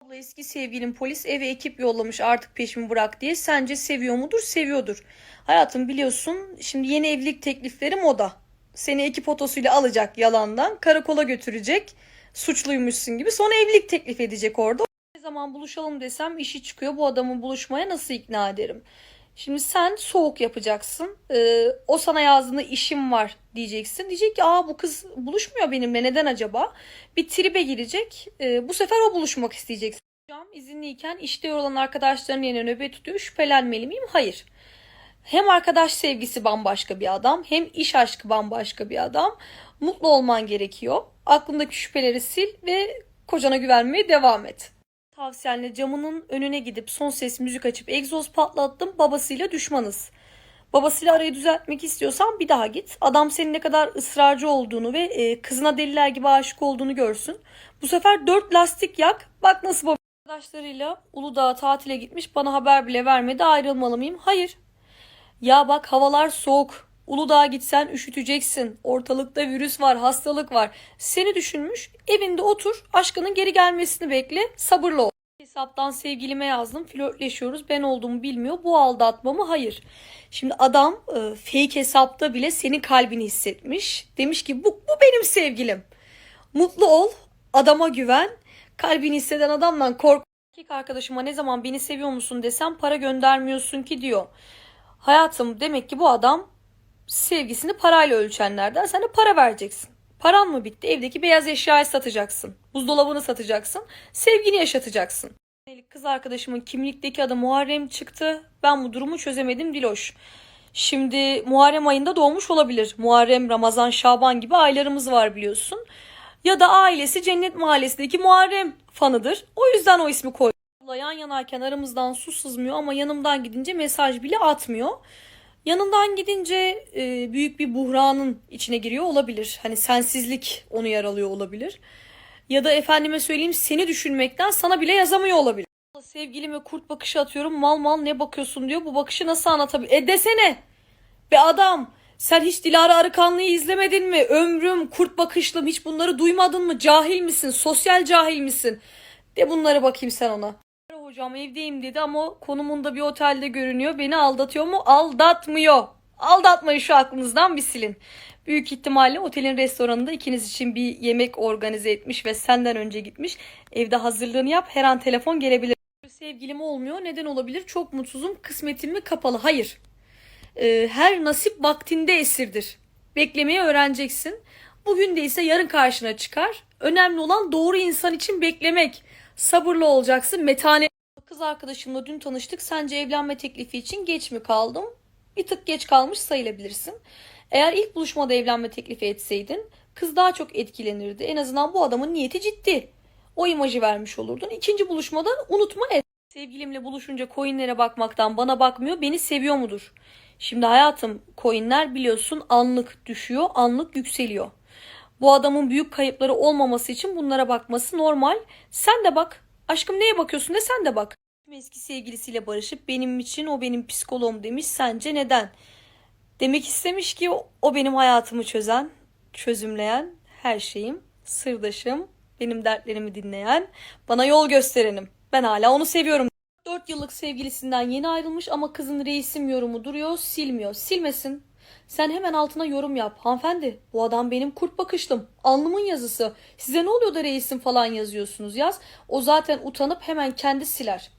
Abla eski sevgilim polis eve ekip yollamış artık peşimi bırak diye. Sence seviyor mudur? Seviyordur. Hayatım biliyorsun şimdi yeni evlilik teklifleri moda. Seni ekip otosuyla alacak yalandan karakola götürecek. Suçluymuşsun gibi sonra evlilik teklif edecek orada. Ne zaman buluşalım desem işi çıkıyor. Bu adamı buluşmaya nasıl ikna ederim? Şimdi sen soğuk yapacaksın. Ee, o sana yazdığında işim var diyeceksin. Diyecek ki aa bu kız buluşmuyor benimle neden acaba? Bir tribe girecek. Ee, bu sefer o buluşmak isteyecek. Hocam izinliyken işte olan arkadaşların yerine nöbet tutuyor. Şüphelenmeli miyim? Hayır. Hem arkadaş sevgisi bambaşka bir adam hem iş aşkı bambaşka bir adam. Mutlu olman gerekiyor. Aklındaki şüpheleri sil ve kocana güvenmeye devam et. Tavsiyenle camının önüne gidip son ses müzik açıp egzoz patlattım. Babasıyla düşmanız. Babasıyla arayı düzeltmek istiyorsan bir daha git. Adam senin ne kadar ısrarcı olduğunu ve e, kızına deliler gibi aşık olduğunu görsün. Bu sefer dört lastik yak. Bak nasıl baba. Arkadaşlarıyla Uludağ'a tatile gitmiş. Bana haber bile vermedi. Ayrılmalı mıyım? Hayır. Ya bak havalar soğuk. Uludağ'a gitsen üşüteceksin. Ortalıkta virüs var, hastalık var. Seni düşünmüş. Evinde otur. Aşkının geri gelmesini bekle. Sabırlı ol. Hesaptan sevgilime yazdım. Flörtleşiyoruz. Ben olduğumu bilmiyor. Bu aldatma mı? Hayır. Şimdi adam e, fake hesapta bile senin kalbini hissetmiş. Demiş ki bu, bu benim sevgilim. Mutlu ol. Adama güven. Kalbini hisseden adamdan kork. Erkek arkadaşıma ne zaman beni seviyor musun desem para göndermiyorsun ki diyor. Hayatım demek ki bu adam sevgisini parayla ölçenlerden. Sen de para vereceksin. Paran mı bitti? Evdeki beyaz eşyayı satacaksın. Buzdolabını satacaksın. Sevgini yaşatacaksın. Kız arkadaşımın kimlikteki adı Muharrem çıktı. Ben bu durumu çözemedim Diloş. Şimdi Muharrem ayında doğmuş olabilir. Muharrem, Ramazan, Şaban gibi aylarımız var biliyorsun. Ya da ailesi Cennet Mahallesi'ndeki Muharrem fanıdır. O yüzden o ismi koydu. Yan yanayken aramızdan su sızmıyor ama yanımdan gidince mesaj bile atmıyor. Yanından gidince e, büyük bir buhranın içine giriyor olabilir. Hani sensizlik onu yaralıyor olabilir. Ya da efendime söyleyeyim seni düşünmekten sana bile yazamıyor olabilir. Sevgilime kurt bakışı atıyorum mal mal ne bakıyorsun diyor. Bu bakışı nasıl anlatabilir? E desene. Be adam sen hiç Dilara Arıkanlı'yı izlemedin mi? Ömrüm, kurt bakışlım hiç bunları duymadın mı? Cahil misin? Sosyal cahil misin? De bunları bakayım sen ona. Hocam evdeyim dedi ama konumunda bir otelde görünüyor. Beni aldatıyor mu? Aldatmıyor. Aldatmayı şu aklınızdan bir silin. Büyük ihtimalle otelin restoranında ikiniz için bir yemek organize etmiş ve senden önce gitmiş. Evde hazırlığını yap her an telefon gelebilir. Sevgilim olmuyor. Neden olabilir? Çok mutsuzum. Kısmetim mi kapalı? Hayır. Ee, her nasip vaktinde esirdir. Beklemeyi öğreneceksin. Bugün değilse yarın karşına çıkar. Önemli olan doğru insan için beklemek. Sabırlı olacaksın. Metane Kız arkadaşımla dün tanıştık. Sence evlenme teklifi için geç mi kaldım? Bir tık geç kalmış sayılabilirsin. Eğer ilk buluşmada evlenme teklifi etseydin kız daha çok etkilenirdi. En azından bu adamın niyeti ciddi. O imajı vermiş olurdun. İkinci buluşmada unutma et. Sevgilimle buluşunca coinlere bakmaktan bana bakmıyor. Beni seviyor mudur? Şimdi hayatım coinler biliyorsun anlık düşüyor, anlık yükseliyor. Bu adamın büyük kayıpları olmaması için bunlara bakması normal. Sen de bak. Aşkım neye bakıyorsun de sen de bak. Eski sevgilisiyle barışıp benim için o benim psikoloğum demiş. Sence neden? Demek istemiş ki o benim hayatımı çözen, çözümleyen her şeyim, sırdaşım, benim dertlerimi dinleyen, bana yol gösterenim. Ben hala onu seviyorum. 4 yıllık sevgilisinden yeni ayrılmış ama kızın reisim yorumu duruyor, silmiyor. Silmesin. Sen hemen altına yorum yap. Hanımefendi bu adam benim kurt bakışlım. Alnımın yazısı. Size ne oluyor da reisim falan yazıyorsunuz yaz. O zaten utanıp hemen kendi siler.